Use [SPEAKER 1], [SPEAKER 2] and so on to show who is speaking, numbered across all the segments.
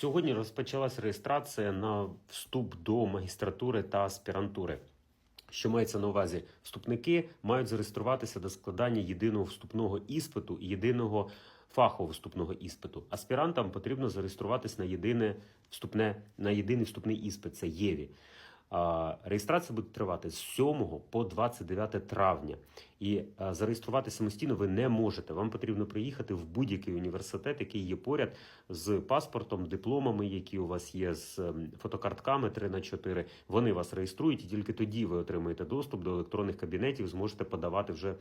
[SPEAKER 1] Сьогодні розпочалась реєстрація на вступ до магістратури та аспірантури. Що мається на увазі? Вступники мають зареєструватися до складання єдиного вступного іспиту і єдиного фахового вступного іспиту. Аспірантам потрібно зареєструватися на єдине вступне на єдиний вступний іспит. Це ЄВІ. Реєстрація буде тривати з 7 по 29 травня. І зареєструвати самостійно ви не можете. Вам потрібно приїхати в будь-який університет, який є поряд з паспортом, дипломами, які у вас є, з ем, фотокартками 3 на 4 Вони вас реєструють, і тільки тоді ви отримаєте доступ до електронних кабінетів, зможете подавати вже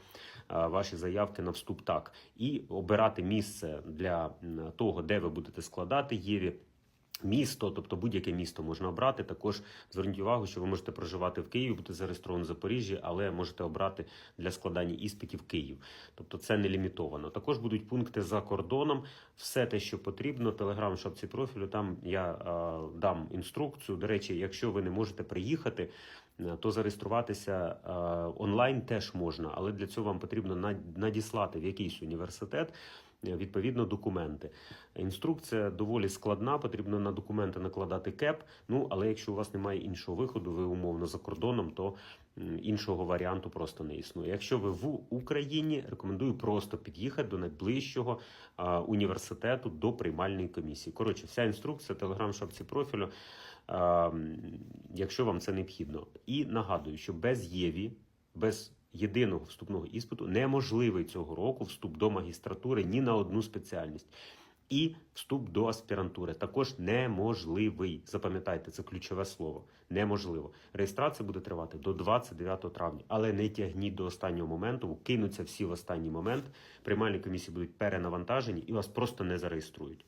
[SPEAKER 1] ваші заявки на вступ так і обирати місце для того, де ви будете складати ЄВІ. Місто, тобто будь-яке місто можна обрати. Також зверніть увагу, що ви можете проживати в Києві, бути зареєстровані в Запоріжжі, але можете обрати для складання іспитів Київ. Тобто це не лімітовано. Також будуть пункти за кордоном. Все те, що потрібно. Телеграм шапці профілю. Там я е, дам інструкцію. До речі, якщо ви не можете приїхати. е, То зареєструватися е, онлайн теж можна, але для цього вам потрібно над- надіслати в якийсь університет відповідно документи. Інструкція доволі складна, потрібно на документи накладати кеп. Ну але якщо у вас немає іншого виходу, ви умовно за кордоном, то іншого варіанту просто не існує. Якщо ви в Україні, рекомендую просто під'їхати до найближчого університету до приймальної комісії. Коротше, вся інструкція, телеграм шапці профілю, якщо вам це необхідно. І нагадую, що без ЄВІ, без єдиного вступного іспиту неможливий цього року вступ до магістратури ні на одну спеціальність. І вступ до аспірантури також неможливий. Запам'ятайте, це ключове слово. Неможливо. Реєстрація буде тривати до 29 травня, але не тягніть до останнього моменту, кинуться всі в останній момент. Приймальні комісії будуть перенавантажені і вас просто не зареєструють.